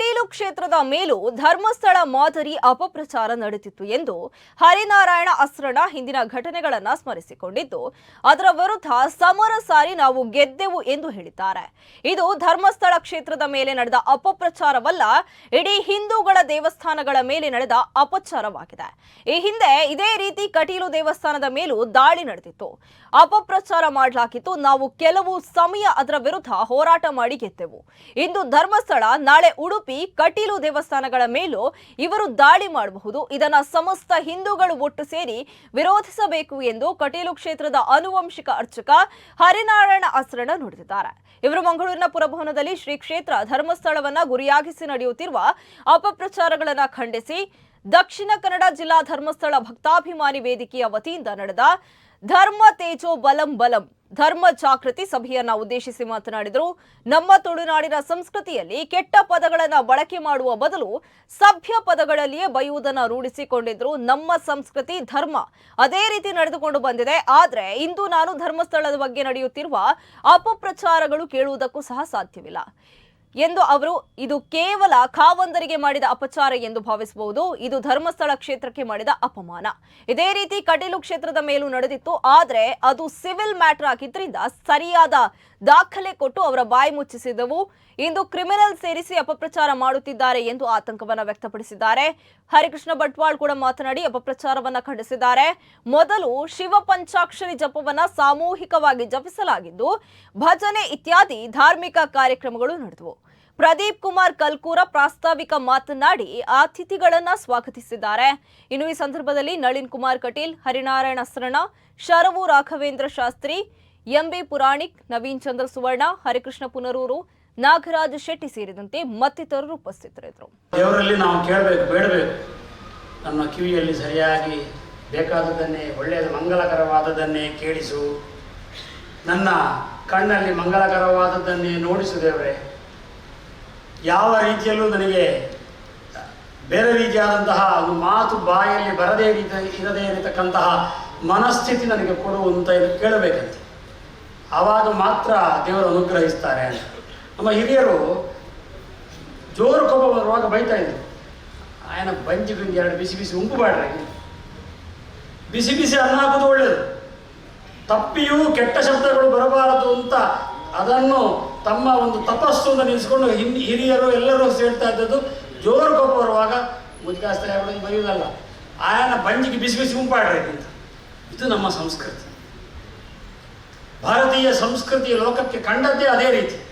ఒకటి ಕ್ಷೇತ್ರದ ಮೇಲೂ ಧರ್ಮಸ್ಥಳ ಮಾದರಿ ಅಪಪ್ರಚಾರ ನಡೆದಿತ್ತು ಎಂದು ಹರಿನಾರಾಯಣ ಅಸ್ರಣ ಹಿಂದಿನ ಘಟನೆಗಳನ್ನ ಸ್ಮರಿಸಿಕೊಂಡಿದ್ದು, ಅದರ ವಿರುದ್ಧ ಸಮರ ಸಾರಿ ನಾವು ಗೆದ್ದೆವು ಎಂದು ಹೇಳಿದ್ದಾರೆ. ಇದು ಧರ್ಮಸ್ಥಳ ಕ್ಷೇತ್ರದ ಮೇಲೆ ನಡೆದ ಅಪಪ್ರಚಾರವಲ್ಲ, ಇಡೀ ಹಿಂದೂಗಳ ದೇವಸ್ಥಾನಗಳ ಮೇಲೆ ನಡೆದ ಅಪಚಾರವಾಗಿದೆ. ಈ ಹಿಂದೆ ಇದೇ ರೀತಿ ಕಟೀಲು ದೇವಸ್ಥಾನದ ಮೇಲೂ ದಾಳಿ ನಡೆದಿತ್ತು. ಅಪಪ್ರಚಾರ ಮಾಡಲಾಗಿತ್ತು, ನಾವು ಕೆಲವು ಸಮಯ ಅದರ ವಿರುದ್ಧ ಹೋರಾಟ ಮಾಡಿ ಗೆದ್ದೆವು. ಇಂದು ಧರ್ಮಸ್ಥಳ ನಾಳೆ ಉಡುಪಿ ಕಟೀಲು ದೇವಸ್ಥಾನಗಳ ಮೇಲೂ ಇವರು ದಾಳಿ ಮಾಡಬಹುದು. ಇದನ್ನ ಸಮಸ್ತ ಹಿಂದೂಗಳು ಒಟ್ಟು ಸೇರಿ ವಿರೋಧಿಸಬೇಕು ಎಂದು ಕಟೀಲು ಕ್ಷೇತ್ರದ ಅನುವಂಶಿಕ ಅರ್ಚಕ ಹರಿನಾರಾಯಣ ಅಸ್ರಣ ನುಡಿದಿದ್ದಾರೆ. ಇವರು ಮಂಗಳೂರಿನ ಪುರಭವನದಲ್ಲಿ ಶ್ರೀ ಕ್ಷೇತ್ರ ಧರ್ಮಸ್ಥಳವನ್ನ ಗುರಿಯಾಗಿಸಿ ನಡೆಯುತ್ತಿರುವ ಅಪಪ್ರಚಾರಗಳನ್ನು ಖಂಡಿಸಿ ದಕ್ಷಿಣ ಕನ್ನಡ ಜಿಲ್ಲಾ ಧರ್ಮಸ್ಥಳ ಭಕ್ತಾಭಿಮಾನಿ ವೇದಿಕೆಯ ವತಿಯಿಂದ ನಡೆದ ಧರ್ಮ ತೇಜೋ ಬಲಂ ಬಲಂ ಧರ್ಮ ಜಾಗೃತಿ ಸಭೆಯನ್ನ ಉದ್ದೇಶಿಸಿ ಮಾತನಾಡಿದರು. ನಮ್ಮ ತುಳುನಾಡಿನ ಸಂಸ್ಕೃತಿಯಲ್ಲಿ ಕೆಟ್ಟ ಪದಗಳನ್ನ ಬಳಕೆ ಮಾಡುವ ಬದಲು ಸಭ್ಯ ಪದಗಳಲ್ಲಿಯೇ ಬೈಯುವುದನ್ನ ರೂಢಿಸಿಕೊಂಡಿದ್ರು ನಮ್ಮ ಸಂಸ್ಕೃತಿ ಧರ್ಮ. ಅದೇ ರೀತಿ ನಡೆದುಕೊಂಡು ಬಂದಿದೆ. ಆದ್ರೆ ಇಂದು ನಾನು ಧರ್ಮಸ್ಥಳದ ಬಗ್ಗೆ ನಡೆಯುತ್ತಿರುವ ಅಪಪ್ರಚಾರಗಳು ಕೇಳುವುದಕ್ಕೂ ಸಹ ಸಾಧ್ಯವಿಲ್ಲ. ಎಂದು ಅವರು ಇದು ಕೇವಲ ಕಾವಂದರಿಗೆ ಮಾಡಿದ ಅಪಚಾರ ಎಂದು ಭಾವಿಸಬಹುದು, ಇದು ಧರ್ಮಸ್ಥಳ ಕ್ಷೇತ್ರಕ್ಕೆ ಮಾಡಿದ ಅಪಮಾನ. ಇದೇ ರೀತಿ ಕಟೀಲು ಕ್ಷೇತ್ರದ ಮೇಲೂ ನಡೆದಿತ್ತು, ಆದರೆ ಅದು ಸಿವಿಲ್ ಮ್ಯಾಟರ್ ಆಗಿದ್ದರಿಂದ ಸರಿಯಾದ ದಾಖಲೆ ಕೊಟ್ಟು ಅವರ ಬಾಯಿ ಮುಚ್ಚಿಸಿದವು. ಇಂದು ಕ್ರಿಮಿನಲ್ ಸೇರಿಸಿ ಅಪಪ್ರಚಾರ ಮಾಡುತ್ತಿದ್ದಾರೆ ಎಂದು ಆತಂಕವನ್ನು ವ್ಯಕ್ತಪಡಿಸಿದ್ದಾರೆ. ಹರಿಕೃಷ್ಣ ಬಟ್ವಾಳ್ ಕೂಡ ಮಾತನಾಡಿ ಅಪಪ್ರಚಾರವನ್ನ ಖಂಡಿಸಿದ್ದಾರೆ. ಮೊದಲು ಶಿವ ಪಂಚಾಕ್ಷರಿ ಜಪವನ್ನ ಸಾಮೂಹಿಕವಾಗಿ ಜಪಿಸಲಾಗಿದ್ದು, ಭಜನೆ ಇತ್ಯಾದಿ ಧಾರ್ಮಿಕ ಕಾರ್ಯಕ್ರಮಗಳು ನಡೆದವು. ಪ್ರದೀಪ್ ಕುಮಾರ್ ಕಲ್ಕೂರ ಪ್ರಾಸ್ತಾವಿಕ ಮಾತನಾಡಿ ಅತಿಥಿಗಳನ್ನ ಸ್ವಾಗತಿಸಿದ್ದಾರೆ. ಇನ್ನು ಈ ಸಂದರ್ಭದಲ್ಲಿ ನಳಿನ್ ಕುಮಾರ್ ಕಟೀಲ್, ಹರಿನಾರಾಯಣ ಸರಣ ಶರವು ರಾಘವೇಂದ್ರ ಶಾಸ್ತ್ರಿ, ಎಂಬಿ ಪುರಾಣಿಕ್, ನವೀನ್ ಚಂದ್ರ ಸುವರ್ಣ, ಹರಿಕೃಷ್ಣ ಪುನರೂರು, ನಾಗರಾಜ್ ಶೆಟ್ಟಿ ಸೇರಿದಂತೆ ಮತ್ತಿತರರು ಉಪಸ್ಥಿತರಿದ್ದರು. ದೇವರಲ್ಲಿ ನಾವು ಕೇಳಬೇಕು, ಬೇಡಬೇಕು. ನಮ್ಮ ಕಿವಿಯಲ್ಲಿ ಸರಿಯಾಗಿ ಬೇಕಾದದ್ದನ್ನೇ, ಒಳ್ಳೆಯದು ಮಂಗಲಕರವಾದದ್ದನ್ನೇ ಕೇಳಿಸು. ನನ್ನ ಕಣ್ಣಲ್ಲಿ ಮಂಗಲಕರವಾದದ್ದನ್ನೇ ನೋಡಿಸು ದೇವರೇ. ಯಾವ ರೀತಿಯಲ್ಲೂ ನನಗೆ ಬೇರೆ ರೀತಿಯಾದಂತಹ ಒಂದು ಮಾತು ಬಾಯಲ್ಲಿ ಬರದೇ ರೀತಿ ಇರದೇ ಇರತಕ್ಕಂತಹ ಮನಸ್ಥಿತಿ ನನಗೆ ಕೊಡುವಂತ ಅಂತ ಕೇಳಬೇಕಂತೆ. ಆವಾಗ ಮಾತ್ರ ದೇವರು ಅನುಗ್ರಹಿಸ್ತಾರೆ ಅಂತ. ನಮ್ಮ ಹಿರಿಯರು ಜೋರು ಕೋಪ ಬರುವಾಗ ಬೈತಾ ಇದ್ರು. ಆಯನ ಬಂಜಿ ಬಿಂಜಿ ಎರಡು ಬಿಸಿ ಬಿಸಿ ಉಂಪು ಬಾಡ್ರಿ ಬಿಸಿ ಬಿಸಿ ಅನ್ನ ಹಾಕೋದು ಒಳ್ಳೆಯದು ತಪ್ಪಿಯೂ ಕೆಟ್ಟ ಶಬ್ದಗಳು ಬರಬಾರದು ಅಂತ ಅದನ್ನು ತಮ್ಮ ಒಂದು ತಪಸ್ಸು ನಿಲ್ಲಿಸ್ಕೊಂಡು ಹಿಂದ್ ಹಿರಿಯರು ಎಲ್ಲರೂ ಸೇರ್ತಾ ಇದ್ದದ್ದು, ಜೋರು ಕೋಪ ಬರುವಾಗ ಮುದ್ಗಾಸ್ತಾರೆ ಆಗ್ಬಿಡೋದು ಬರೆಯುವುದಲ್ಲ, ಆಯನ ಬಂಜಿಗೆ ಬಿಸಿ ಬಿಸಿ ಉಂಪಾಡ್ರಿ ಇದು ನಮ್ಮ ಸಂಸ್ಕೃತಿ. ಭಾರತೀಯ ಸಂಸ್ಕೃತಿ ಲೋಕಕ್ಕೆ ಕಂಡದ್ದೇ ಅದೇ ರೀತಿ.